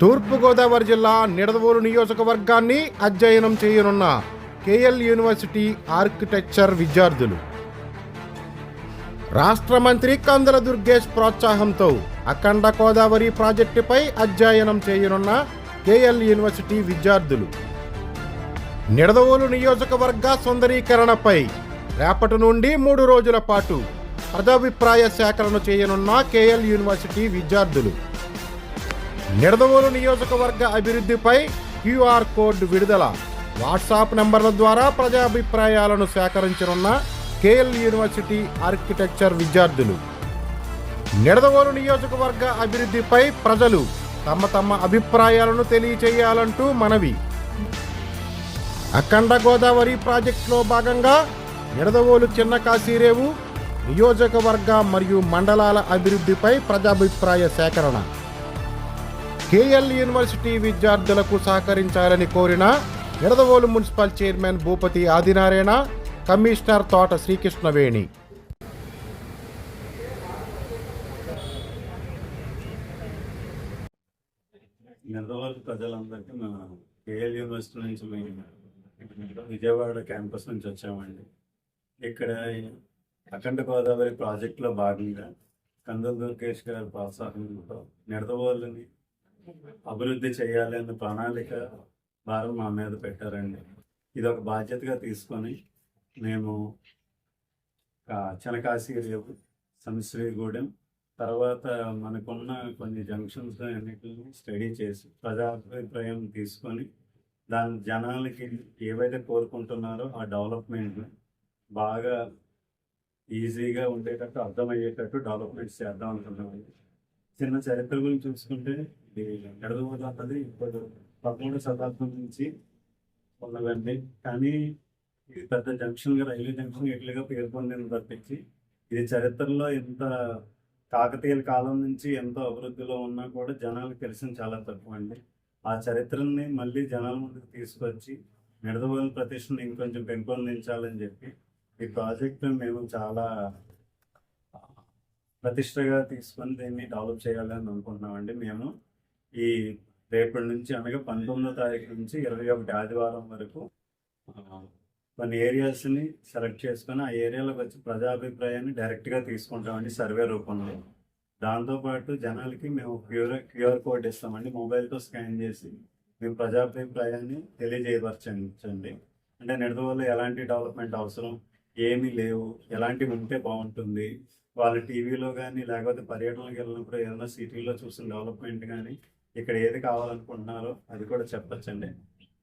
తూర్పుగోదావరి జిల్లా నిడదవోలు నియోజకవర్గాన్ని అధ్యయనం చేయనున్న కేఎల్ యూనివర్సిటీ ఆర్కిటెక్చర్ విద్యార్థులు. రాష్ట్ర మంత్రి కందల దుర్గేష్ ప్రోత్సాహంతో అఖండ గోదావరి ప్రాజెక్టుపై అధ్యయనం చేయనున్న కేఎల్ యూనివర్సిటీ విద్యార్థులు. నిడదవోలు నియోజకవర్గ సుందరీకరణపై రేపటి నుండి మూడు రోజుల పాటు ప్రజాభిప్రాయ సేకరణ చేయనున్న కేఎల్ యూనివర్సిటీ విద్యార్థులు. నిడదవోలు నియోజకవర్గ అభివృద్ధిపై క్యూఆర్ కోడ్ విడుదల. వాట్సాప్ నంబర్ల ద్వారా ప్రజాభిప్రాయాలను సేకరించనున్న కేఎల్ యూనివర్సిటీ ఆర్కిటెక్చర్ విద్యార్థులు. నిడదవోలు నియోజకవర్గ అభివృద్ధిపై ప్రజలు తమ తమ అభిప్రాయాలను తెలియచేయాలంటూ మనవి. అఖండ గోదావరి ప్రాజెక్టులో భాగంగా నిడదవోలు చిన్న కాశీరేవు నియోజకవర్గ మరియు మండలాల అభివృద్ధిపై ప్రజాభిప్రాయ సేకరణ. కేఎల్ యూనివర్సిటీ విద్యార్థులకు సహకరించాలని కోరిన Nidadavolu municipal chairman Bhupathi Adinarayana commissioner Thota Srikrishnaveni. Nidadavolu ప్రజలందరికీ మా కేఎల్ యూనివర్సిటీ నుంచి మేము విజయవాడ క్యాంపస్ నుంచి వచ్చామండి. ఇక్కడ అఖండ గోదావరి ప్రాజెక్టులో భాగంగా కందుల దుర్గేష్ గారి ప్రోత్సాహంతో నిడదవోళ్ళని అభివృద్ధి చేయాలి అన్న ప్రణాళిక భారం మా మీద పెట్టారండి. ఇది ఒక బాధ్యతగా తీసుకొని మేము ఆ, చనకాశి సంశ్రీగూడెం తర్వాత మనకున్న కొన్ని జంక్షన్స్ అన్నిటిని స్టడీ చేసి ప్రజాభిప్రాయం తీసుకొని దాని జనాలకి ఏవైతే కోరుకుంటున్నారో ఆ డెవలప్మెంట్ బాగా ఈజీగా ఉండేటట్టు అర్థమయ్యేటట్టు డెవలప్మెంట్స్ చేద్దాం అనుకుంటున్నాం చిన్న చరిత్ర గురించి చూసుకుంటే ఇది అన్నది ఇప్పుడు పదమూడవ శతాబ్దం నుంచి ఉన్నదండి కానీ ఇది పెద్ద జంక్షన్గా రైల్వే జంక్షన్ ఇట్లుగా పేరు పొందింది తప్పించి ఇది చరిత్రలో ఎంత కాకతీయుల కాలం నుంచి ఎంతో అభివృద్ధిలో ఉన్నా కూడా జనాలకు తెలిసిన చాలా తక్కువ అండి. ఆ చరిత్రని మళ్ళీ జనాల ముందుకు తీసుకొచ్చి నిడదవోలు ప్రతిష్టను ఇంకొంచెం పెంపొందించాలని చెప్పి ఈ ప్రాజెక్ట్ మేము చాలా ప్రతిష్టగా తీసుకొని దీన్ని డెవలప్ చేయాలని అనుకుంటున్నామండి. మేము ఈ రేపటి నుంచి అనగా పంతొమ్మిదో తారీఖు నుంచి ఇరవై ఒకటి ఆదివారం వరకు కొన్ని ఏరియాస్ని సెలెక్ట్ చేసుకొని ఆ ఏరియాలోకి వచ్చి ప్రజాభిప్రాయాన్ని డైరెక్ట్గా తీసుకుంటామండి సర్వే రూపంలో. దాంతోపాటు జనాలకి మేము క్యూఆర్ క్యూఆర్ కోడ్ ఇస్తామండి మొబైల్తో స్కాన్ చేసి మేము ప్రజాభిప్రాయాన్ని తెలియజేయపరచండి. అంటే నిడదవల్ల ఎలాంటి డెవలప్మెంట్ అవసరం ఏమీ లేవు ఎలాంటివి ఉంటే బాగుంటుంది వాళ్ళ టీవీలో కానీ లేకపోతే పర్యటనలకు వెళ్ళినప్పుడు ఏదైనా సిటీలో చూసిన డెవలప్మెంట్ కానీ ఇక్కడ ఏది కావాలనుకుంటున్నారో అది కూడా చెప్పచ్చండి.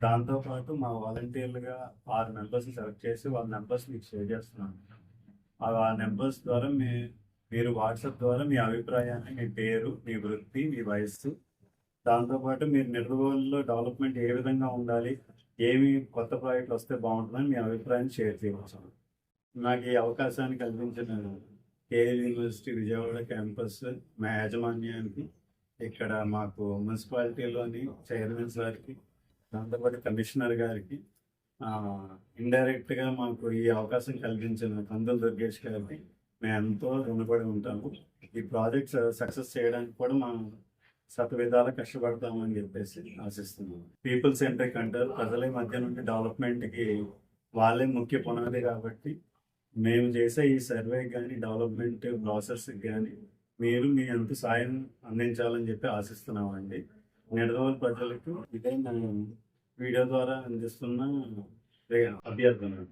దాంతోపాటు మా వాలంటీర్లుగా ఆరు మెంబర్స్ సెలెక్ట్ చేసి వాళ్ళ నెంబర్స్ మీకు షేర్ చేస్తున్నాను. ఆ నెంబర్స్ ద్వారా మీ మీరు వాట్సాప్ ద్వారా మీ అభిప్రాయాన్ని మీ పేరు మీ వృత్తి మీ వయస్సు దాంతోపాటు మీరు నిర్వహణలో డెవలప్మెంట్ ఏ విధంగా ఉండాలి ఏమి కొత్త ప్రాజెక్టులు వస్తే బాగుంటుందని మీ అభిప్రాయాన్ని షేర్ చేయవచ్చు. నాకు ఈ అవకాశాన్ని కల్పించిన కేఎల్ యూనివర్సిటీ విజయవాడ క్యాంపస్ మా యాజమాన్యానికి ఇక్కడ మాకు మున్సిపాలిటీలోని చైర్మన్స్ గారికి దాంతోపాటు కమిషనర్ గారికి ఇండైరెక్ట్గా మాకు ఈ అవకాశం కల్పించిన కందుల దుర్గేష్ గారికి మేము ఎంతో రుణపడి ఉంటాము. ఈ ప్రాజెక్ట్ సక్సెస్ చేయడానికి కూడా మనం శత కష్టపడతామని చెప్పేసి ఆశిస్తున్నాము. పీపుల్ సెంట్రిక్ అంటారు. ప్రజల మధ్య నుండి డెవలప్మెంట్కి వాళ్ళే ముఖ్య పునాది కాబట్టి మేము చేసే ఈ సర్వే కానీ డెవలప్మెంట్ ప్రాసెస్కి కానీ మీరు మీ అంత సాయం అందించాలని చెప్పి ఆశిస్తున్నామండి. నిడదవోలు ప్రజలకు ఇదే వీడియో ద్వారా అందిస్తున్న అభ్యర్థన.